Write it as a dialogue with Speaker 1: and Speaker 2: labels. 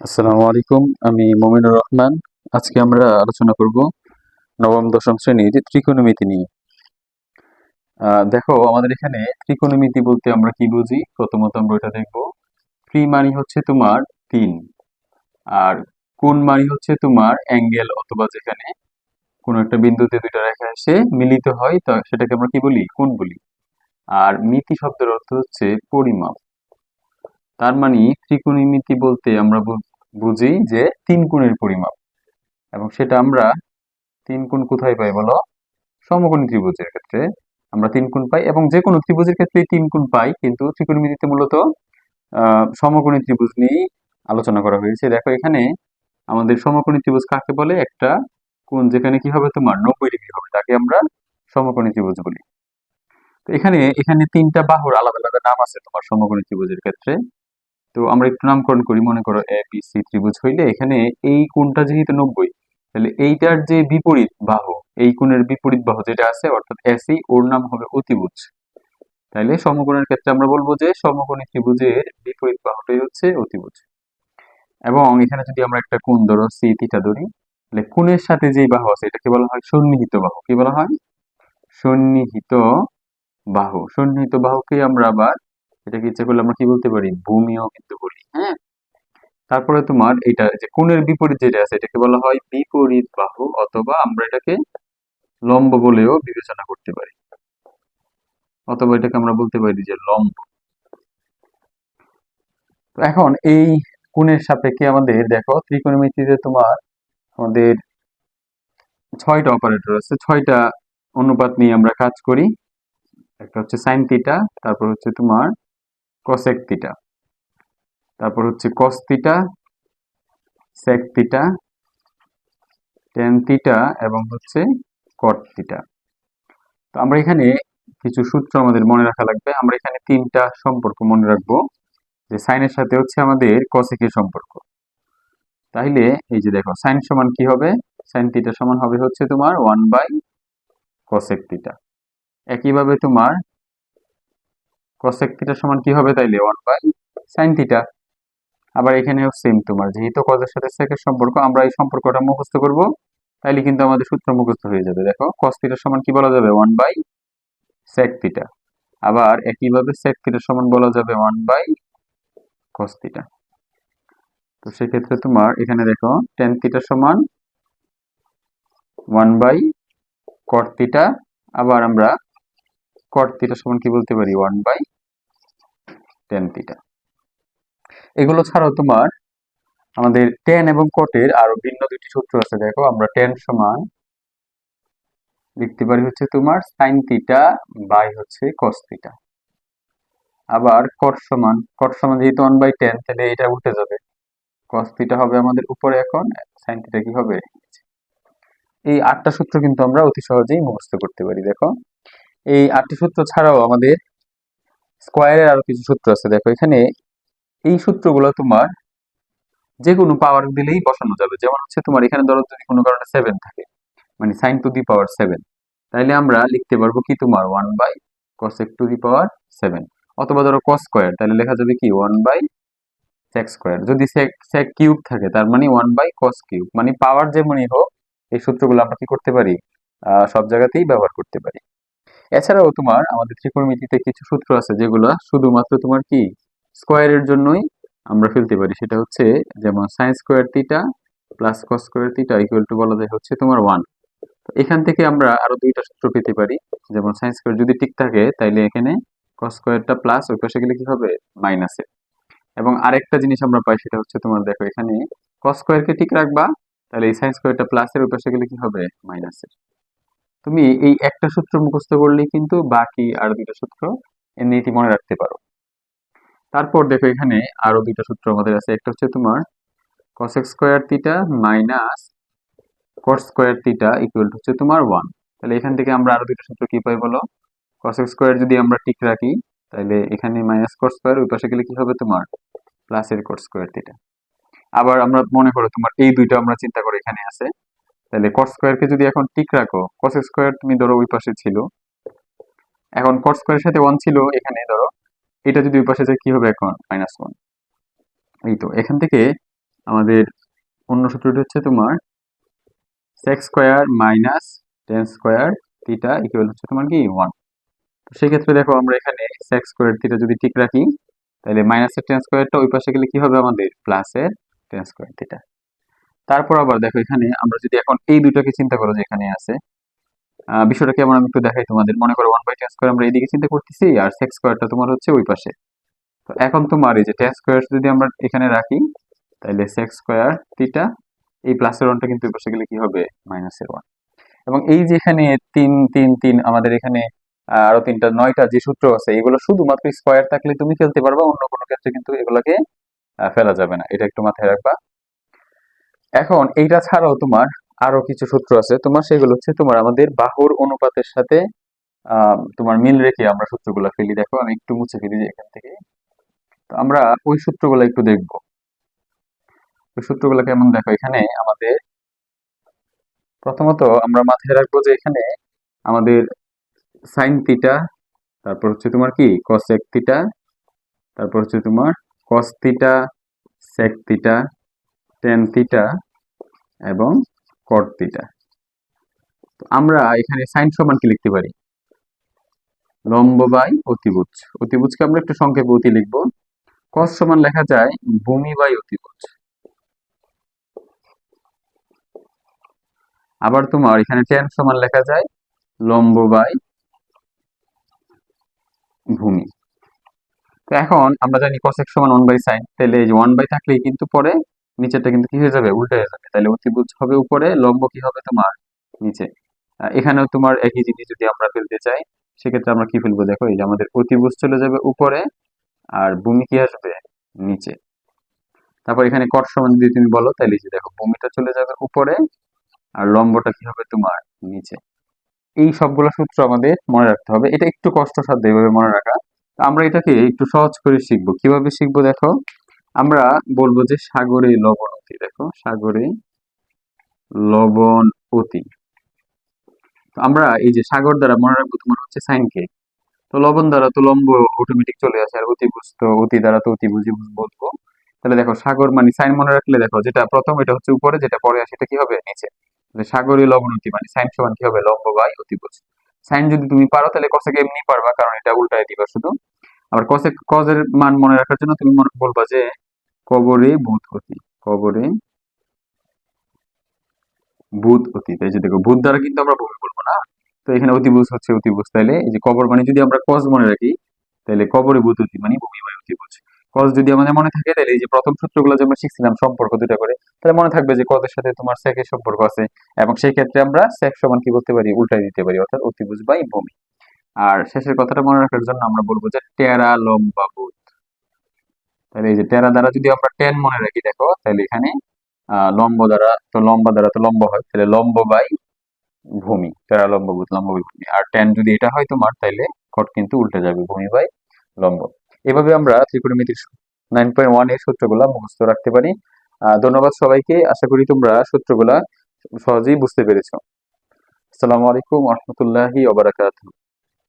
Speaker 1: আসসালামু আলাইকুম, আমি মমিনুর রহমান। আজকে আমরা আলোচনা করব নবম, দশম শ্রেণির ত্রিকোণমিতি নিয়ে। দেখো, আমাদের এখানে ত্রিকোণমিতি বলতে আমরা কি বুঝি? প্রথমত আমরা এটা দেখব। ত্রি মানে হচ্ছে তোমার তিন, আর কোন মানি হচ্ছে তোমার অ্যাঙ্গেল অথবা যেখানে কোনো একটা বিন্দুতে দুইটা রেখা এসে মিলিত হয়, তা সেটাকে আমরা কি বলি? কোন বলি। আর মিতি শব্দের অর্থ হচ্ছে পরিমাপ। তার মানে ত্রিকোণমিতি বলতে আমরা বুঝি যে তিন কোণের পরিমাপ। এবং সেটা আমরা তিন কোণ কোথায় পাই বলো? সমকোণী ত্রিভুজের ক্ষেত্রে। আমরা তিন কোণ পাই এবং যে কোনো ত্রিভুজের ক্ষেত্রে তিন কোণ পাই, কিন্তু ত্রিকোণমিতিতে মূলত সমকোণী ত্রিভুজ নিয়েই আলোচনা করা হয়েছে। দেখো এখানে আমাদের সমকোণী ত্রিভুজ কাকে বলে? একটা কোণ যেখানে কি হবে তোমার? নব্বই ডিগ্রি হবে। তাকে আমরা সমকোণী ত্রিভুজ বলি। তো এখানে এখানে তিনটা বাহুর আলাদা আলাদা নাম আছে তোমার সমকোণী ত্রিভুজের ক্ষেত্রে। তো আমরা একটু নামকরণ করি, মনে করো এ বি সি ত্রিভুজ হইলে এখানে এই কোণটা যেহেতু নব্বই, তাহলে এইটার যে বিপরীত বাহু, এই কোণের বিপরীত বাহু যেটা আছে, অর্থাৎ এসি ওর নাম হবে অতিভুজ। তাইলে সমকোণের ক্ষেত্রে আমরা বলব যে সমকোণী ত্রিভুজের বিপরীত বাহুটাই হচ্ছে অতিভুজ। এবং এখানে যদি আমরা একটা কোণ ধরো সি থিটা ধরি, তাহলে কোণের সাথে যে বাহু আছে, এটাকে বলা হয় সন্নিহিত বাহু। কি বলা হয়? সন্নিহিত বাহু। সন্নিহিত বাহুকে আমরা আবার এটাকে ইচ্ছা করলে আমরা কি বলতে পারি? ভূমিও কিন্তু বলি হ্যাঁ? তারপরে তোমার এটা যে কোণের বিপরীত যেটা আছে, এটাকে বলা হয় বিপরীত বাহু অথবা আমরা এটাকে লম্ব বলেও বিবেচনা করতে পারি। অথবা এটাকে আমরা বলতে পারি যে লম্ব। এখন এই কোণের সাপেক্ষে আমাদের দেখো ত্রিকোণমিতিতে তোমার আমাদের ছয়টা অপারেটর আছে, ছয়টা অনুপাত নিয়ে আমরা কাজ করি। একটা হচ্ছে সাইন থিটা, তারপর হচ্ছে তোমার কসেক থিটা তারপর হচ্ছে cos theta sec theta tan theta এবং হচ্ছে কট থিটা তো আমরা এখানে কিছু সূত্র আমাদের মনে রাখা লাগবে। আমরা এখানে তিনটা সম্পর্ক মনে রাখব, যে সাইনের সাথে হচ্ছে আমাদের কসেকের সম্পর্ক। তাইলে এই যে দেখো সাইন সমান কি হবে? সাইন থিটা সমান হবে হচ্ছে তোমার ওয়ান বাই কসেক থিটা একইভাবে তোমার কসেক থিটা সমান কি হবে তাইলে? ওয়ান বাই সাইন আবার এখানেও সেম তোমার। যেহেতু কজের সাথে সেকের সম্পর্ক, আমরা এই সম্পর্কটা মুখস্থ করব। তাইলে কিন্তু আমাদের সূত্র মুখস্থ হয়ে যাবে। দেখো কস থিটার সমান কি বলা যাবে? ওয়ান বাই সেক থিটা আবার একইভাবে সেক থিটার সমান বলা যাবে ওয়ান বাই কস থিটা তো সেক্ষেত্রে তোমার এখানে দেখো টেন থিটার সমান ওয়ান বাই কট আবার আমরা কট থিটার সমান কি বলতে পারি? ওয়ান বাই টেন থিটা এগুলো ছাড়াও তোমার আমাদের টেন এবং কটের আরও ভিন্ন দুটি সূত্র আছে। দেখো, আমরা টেন সমান লিখতে পারি হচ্ছে তোমার সাইন থিটা বাই হচ্ছে কস থিটা আবার কট সমান কট সমান যেহেতু ওয়ান বাই টেন তাহলে এটা উঠে যাবে। কস থিটা হবে আমাদের উপরে এখন সাইন থিটা কি হবে? এই আটটা সূত্র কিন্তু আমরা অতি সহজেই মুখস্থ করতে পারি। দেখো এই আটটি সূত্র ছাড়াও আমাদের স্কোয়ারের আরও কিছু সূত্র আছে। দেখো, এখানে এই সূত্রগুলো তোমার যে কোনো পাওয়ার দিলেই বসানো যাবে। যেমন হচ্ছে তোমার এখানে ধরো যদি কোনো কারণে সেভেন থাকে মানে sine to the power seven তাইলে আমরা লিখতে পারব কি তোমার one by cosec to the power seven অথবা ধরো কস স্কোয়ার তাহলে লেখা যাবে কি ওয়ান বাই সেক স্কোয়ার যদি সেক সেক কিউব থাকে, তার মানে ওয়ান বাই কস কিউব মানে পাওয়ার যেমনই হোক, এই সূত্রগুলো আমরা কি করতে পারি? সব জায়গাতেই ব্যবহার করতে পারি। এছাড়াও তোমার আমাদের ত্রিকোণমিতিতে কিছু সূত্র আছে যেগুলো শুধুমাত্র তোমার কি স্কোয়ারের জন্যই আমরা ফেলতে পারি। সেটা হচ্ছে যেমন sine square theta plus cos square theta equal to বলা যায় হচ্ছে তোমার ওয়ান এখান থেকে আমরা আরও দুইটা সূত্র পেতে পারি। যেমন সাইন স্কোয়ার যদি ঠিক থাকে, তাইলে এখানে কস স্কোয়ারটা প্লাস ওই পাশে গেলে কি হবে? মাইনাসে এবং আরেকটা জিনিস আমরা পাই সেটা হচ্ছে তোমার দেখো এখানে কস স্কোয়ারকে ঠিক রাখবা তাহলে এই সাইন স্কোয়ারটা প্লাসের ওই পাশে গেলে কি হবে? মাইনাসের তুমি এই একটা সূত্র মুখস্থ করলেই কিন্তু বাকি আর দুইটা সূত্র এমনিটি মনে রাখতে পারো। তারপর দেখো এখানে আরও দুইটা সূত্র আমাদের আছে। একটা হচ্ছে তোমার cosec square theta minus cot square theta equal হচ্ছে তোমার ওয়ান তাহলে এখান থেকে আমরা আরও দুইটা সূত্র কি পাই বলো? cosec স্কোয়ার যদি আমরা ঠিক রাখি, তাহলে এখানে মাইনাস cot স্কোয়ার ওই পাশে গেলে কি হবে তোমার? প্লাসের cot স্কোয়ার থিটা আবার আমরা মনে করো তোমার এই দুইটা আমরা চিন্তা করে এখানে আছে। তাহলে cot স্কোয়ারকে যদি এখন টিক রাখো cosec স্কোয়ার তুমি ধরো ওই পাশে ছিল। এখন cot স্কোয়ারের সাথে ওয়ান ছিল, এখানে ধরো, এটা যদি ওই পাশে যায়, কি হবে এখন? মাইনাস ওয়ান এই তো, এখান থেকে আমাদের অন্য সূত্রটি হচ্ছে তোমার sec square minus tan square theta equal হচ্ছে তোমার কি? ওয়ান তো সেক্ষেত্রে দেখো, আমরা এখানে সেক্স স্কোয়ার থিটা যদি ঠিক রাখি, তাহলে মাইনাসের টেন স্কোয়ারটা ওই পাশে গেলে কি হবে আমাদের? প্লাসের টেন স্কোয়ার থিটা তারপর আবার দেখো এখানে আমরা যদি এখন এই দুটাকে চিন্তা করো যে এখানে আছে বিষয়টা কেমন আমি একটু দেখাই তোমাদের। মনে করো ওয়ান বাই টেন স্কোয়ার আমরা এইদিকে চিন্তা করতেছি আর সেক্স স্কোয়ারটা তোমার হচ্ছে ওই পাশে। তো এখন তোমার এই যে টেন স্কোয়ার যদি আমরা এখানে রাখি তাহলে সেক্স স্কোয়ার থিটা এই প্লাসের ওয়ানটা কিন্তু ওই পাশে গেলে কি হবে? মাইনাসের ওয়ান এবং এই যে এখানে তিন তিন তিন আমাদের এখানে আরও তিনটা, নয়টা যে সূত্র আছে, এগুলো শুধুমাত্র স্কোয়ার থাকলে তুমি ফেলতে পারবা, অন্য কোনো ক্ষেত্রে কিন্তু এগুলোকে ফেলা যাবে না। এটা একটু মাথায় রাখবা। এখন এইটা ছাড়াও তোমার আরও কিছু সূত্র আছে। তোমার সেগুলো হচ্ছে তোমার আমাদের বাহুর অনুপাতের সাথে তোমার মিল রেখে আমরা সূত্রগুলো ফেলি। দেখো, আমি একটু মুছে ফেলি এখান থেকে। তো আমরা ওই সূত্রগুলো একটু দেখব। ওই সূত্রগুলো কেমন? দেখো, এখানে আমাদের প্রথমত আমরা মাথায় রাখব যে এখানে আমাদের সাইন থিটা তারপর হচ্ছে তোমার কি? কসেক থিটা তারপর হচ্ছে তোমার cos theta sec theta tan theta এবং কট থিটা তো আমরা এখানে সাইন সমান কি লিখতে পারি? লম্ব বাই অতিভুজ। অতিভুজকে আমরা একটু সংক্ষেপে অতি লিখব। কস সমান লেখা যায় ভূমি বাই অতিভুজ। আবার তোমার এখানে টেন সমান লেখা যায় লম্ব বাই ভূমি। তো এখন আমরা জানি cosec সমান ওয়ান বাই সাইন তাহলে এই যে ওয়ান বাই থাকলেই কিন্তু পরে নিচেরটা কিন্তু কি হয়ে যাবে? উল্টে হয়ে যাবে। তাহলে অতিভুজ হবে উপরে, লম্ব কি হবে তোমার নিচে। এখানেও তোমার একই জিনিস যদি আমরা ফেলতে চাই, সেক্ষেত্রে আমরা কি ফেলব? দেখো, এই যে আমাদের অতিভুজ চলে যাবে উপরে, আর ভূমি কি আসবে? নিচে। তারপর এখানে কট সমান যদি তুমি বলো, তাহলে যে দেখো, ভূমিটা চলে যাবে উপরে, আর লম্বটা কি হবে তোমার নিচে। এই সবগুলো সূত্র আমাদের মনে রাখতে হবে। এটা একটু কষ্টসাধ্য এইভাবে মনে রাখা। আমরা এটাকে একটু সহজ করে শিখব। কীভাবে শিখব দেখো? আমরা বলব যে সাগরে লবণ অতি, দেখো, সাগরে লবণ অতি। তো আমরা এই যে সাগর দ্বারা মনে রাখব তোমার হচ্ছে সাইন কে তো লবণ দ্বারা তো লম্ব অটোমেটিক চলে আসে, আর অতিভুজ তো অতি দ্বারা তো অতিভুজি বলব। তাহলে দেখো, সাগর মানে সাইন মনে রাখলে দেখো, যেটা প্রথম এটা হচ্ছে উপরে, যেটা পরে আসে এটা কি হবে? নিচে। তাহলে সাগরে লবণ অতি মানে সাইন সমান কি হবে? লম্ব বাই অতিভুজ। সাইন যদি তুমি পারো, তাহলে কসেক এমনি পারবা, কারণ এটা উল্টায় দিবা শুধু। আবার কসেক কজের মান মনে রাখার জন্য তুমি বলবা যে কবরে ভূত অতি, কবরে ভূত অতীত এই যে দেখো, ভূত দ্বারা কিন্তু আমরা ভূমি বলব না। তো এখানে অতিভুজ হচ্ছে অতিভুজ তাইলে এই যে কবর মানে যদি আমরা কজ মনে রাখি তাহলে কবরে ভূত অতি মানে ভূমি বাই অতিভুজ কজ যদি আমাদের মনে থাকে তাহলে এই যে প্রথম সূত্রগুলো যে আমরা শিখছিলাম সম্পর্ক দুটা করে তাহলে মনে থাকবে যে কজের সাথে তোমার সেকের সম্পর্ক আছে এবং সেই ক্ষেত্রে আমরা সেক সমান কি বলতে পারি? উল্টাই দিতে পারি, অর্থাৎ অতিভুজ বাই ভূমি। আর শেষের কথাটা মনে রাখার জন্য আমরা বলব যে টেরা লম্বা ভূত। তাহলে এই যে টেরা দ্বারা যদি আমরা টেন মনে রাখি, দেখো, তাহলে এখানে লম্ব দ্বারা, তো লম্বা দ্বারা তো লম্ব হয়, তাহলে লম্ব বাই ভূমি, টেরা লম্ব লম্ব বাই ভূমি। আর টেন যদি এটা হয় তোমার, তাহলে কট কিন্তু উল্টে যাবে, ভূমি বাই লম্ব। এভাবে আমরা ত্রিকোণমিতির নাইন পয়েন্ট ওয়ানের সূত্রগুলা মুখস্থ রাখতে পারি। ধন্যবাদ সবাইকে, আশা করি তোমরা সূত্রগুলা সহজেই বুঝতে পেরেছ। আসসালামু আলাইকুম রহমতুল্লাহি ওবারাকাতুহু